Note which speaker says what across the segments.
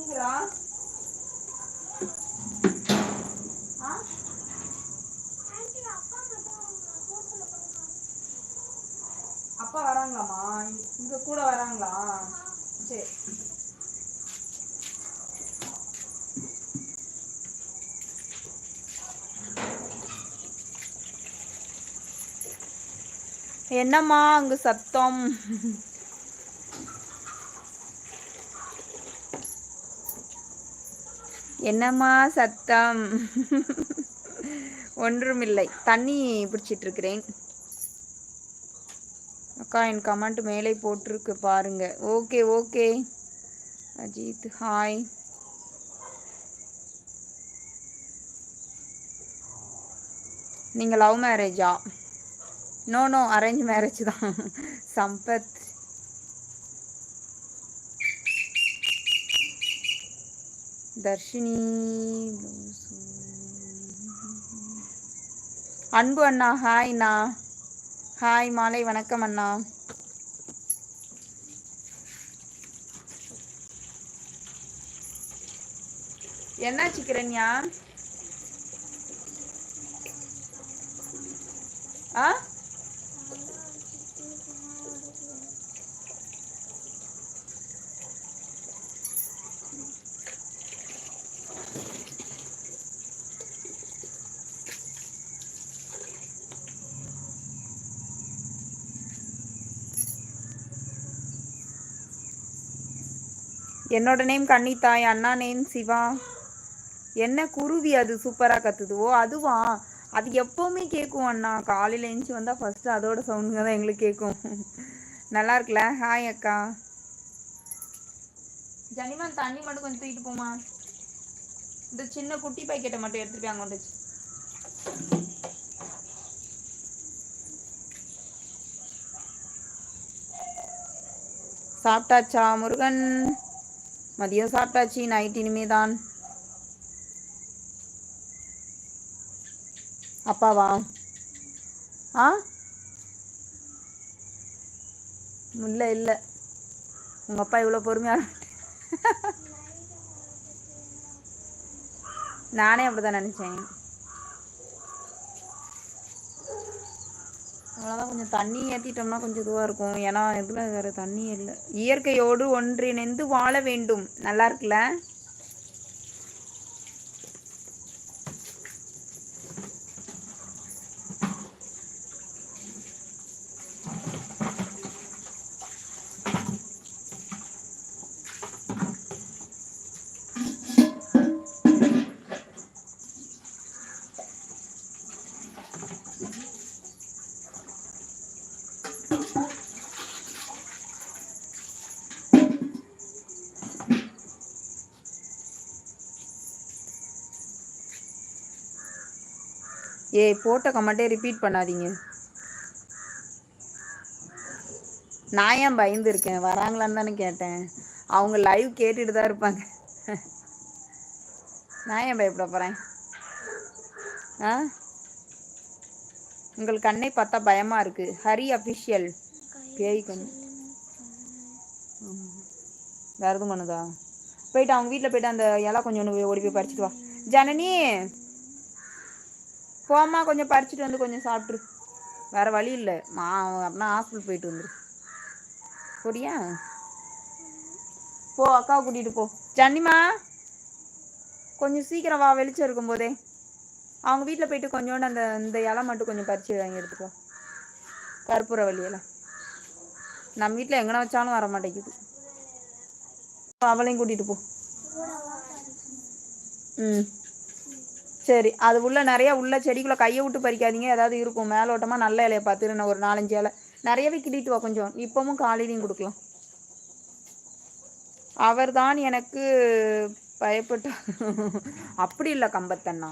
Speaker 1: தூங்குறா அப்பா வராங்களாமா இங்க கூட வராங்களா? சரி. என்னம்மா அங்கே சத்தம்? என்னம்மா சத்தம்? ஒன்றுமில்லை. தண்ணி பிடிச்சிட்டு இருக்கிறேன் அக்கா என் கமெண்ட் மேலே போட்டிருக்கு பாருங்க. Okay okay. அஜித் ஹாய். நீங்கள் லவ் மேரேஜா? நோ நோ அரேஞ்ச் மேரேஜ் தான். சம்பத். தர்ஷினி அன்பு அண்ணா ஹாய் அண்ணா. ஹாய் மாலை வணக்கம் அண்ணா. என்னாச்சு கிரண்யா? ஆ? என்னோட நேம் கன்னித்தாய் அண்ணா நேம் சிவா. என்ன குருவி அது சூப்பராக கத்துதுவோ அதுவா? அது எப்போவுமே கேட்கும் அண்ணா. காலையில் எழுந்துச்சி வந்தால் ஃபஸ்ட்டு அதோட சவுண்டுங்க தான் எங்களுக்கு கேட்கும் நல்லா இருக்குல்ல? ஹாய் அக்கா. ஜனிமா தண்ணி மட்டும் கொஞ்சம் தூக்கிட்டு போமா இந்த சின்ன குட்டி பாக்கெட்டை மட்டும் எடுத்துட்டு போய் அங்கே சாப்பிட்டாச்சா முருகன்? மதியம் சாப்பிட்டாச்சு நைட் இனிமே தான் அப்பாவா? ஆ? இல்லை இல்லை. உங்கள் அப்பா இவ்வளோ பொறுமையா நானே அப்படிதான் நினச்சேன். அவ்வளோதான் கொஞ்சம் தண்ணி ஏற்றிட்டோம்னா கொஞ்சம் இதுவாக இருக்கும். ஏன்னா இதில் வேறு தண்ணி இல்லை. இயற்கையோடு ஒன்றிணைந்து வாழ வேண்டும். நல்லா இருக்குல்ல? ஏய் போட்ட கமெண்ட்டே ரிப்பீட் பண்ணாதீங்க. நான் ஏன் பயந்து இருக்கேன் வராங்களான்னு தானே கேட்டேன். அவங்க லைவ் கேட்டுட்டு தான் இருப்பாங்க. நான் ஏன் பயப்பட போகிறேன் ஆ? உங்கள் கண்ணை பார்த்தா பயமாக இருக்குது ஹரி அஃபிஷியல் பேய் கண். வேறு எதுவும் பண்ணுதா? போயிட்டு அவங்க வீட்டில் போயிட்டு அந்த இலை கொஞ்சம் ஒன்று ஓடி போய் பறிச்சிட்டு வா. ஜனனி! போம்மா கொஞ்சம் பறிச்சுட்டு வந்து கொஞ்சம் சாப்பிட்ரு வேறு வழி இல்லை. மா அப்படின்னா ஹாஸ்பிட்டல் போயிட்டு வந்துரு. சரியா? போ அக்காவை கூட்டிகிட்டு போ. ஜன்னிமா கொஞ்சம் சீக்கிரம் வா. வெளிச்சம் இருக்கும் போதே. அவங்க வீட்டில் போயிட்டு கொஞ்சோண்டு அந்த இந்த இலை மட்டும் கொஞ்சம் பறிச்சு வாங்கி எடுத்துக்கோ கற்பூர வழியெல்லாம் நம்ம வீட்டில் எங்கே வச்சாலும் வர மாட்டேங்குது. அவளையும் கூட்டிகிட்டு போ. ம். சரி அது உள்ள நிறைய உள்ள செடிக்குள்ளே கையை விட்டு பறிக்காதீங்க. ஏதாவது இருக்கும். மேலோட்டமாக நல்ல இலையை பார்த்து ஒரு நாலஞ்சு இலை. நிறையவே கிட்டிட்டு வா கொஞ்சம். இப்பவும் காலையிலையும் கொடுக்கலாம். அவர்தான் எனக்கு பயப்பட்ட அப்படி இல்லை கம்பத்தண்ணா.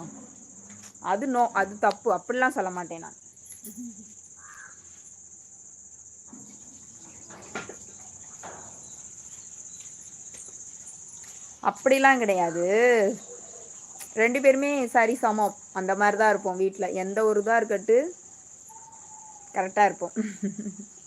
Speaker 1: அது நோ அது தப்பு. அப்படிலாம் சொல்ல மாட்டேன் நான். அப்படிலாம் கிடையாது. ரெண்டு பேருமே சரி சமம். அந்த மாதிரி தான் இருப்போம் வீட்டில் எந்த ஒரு இதாக இருக்கட்டு கரெக்டாக இருப்போம்.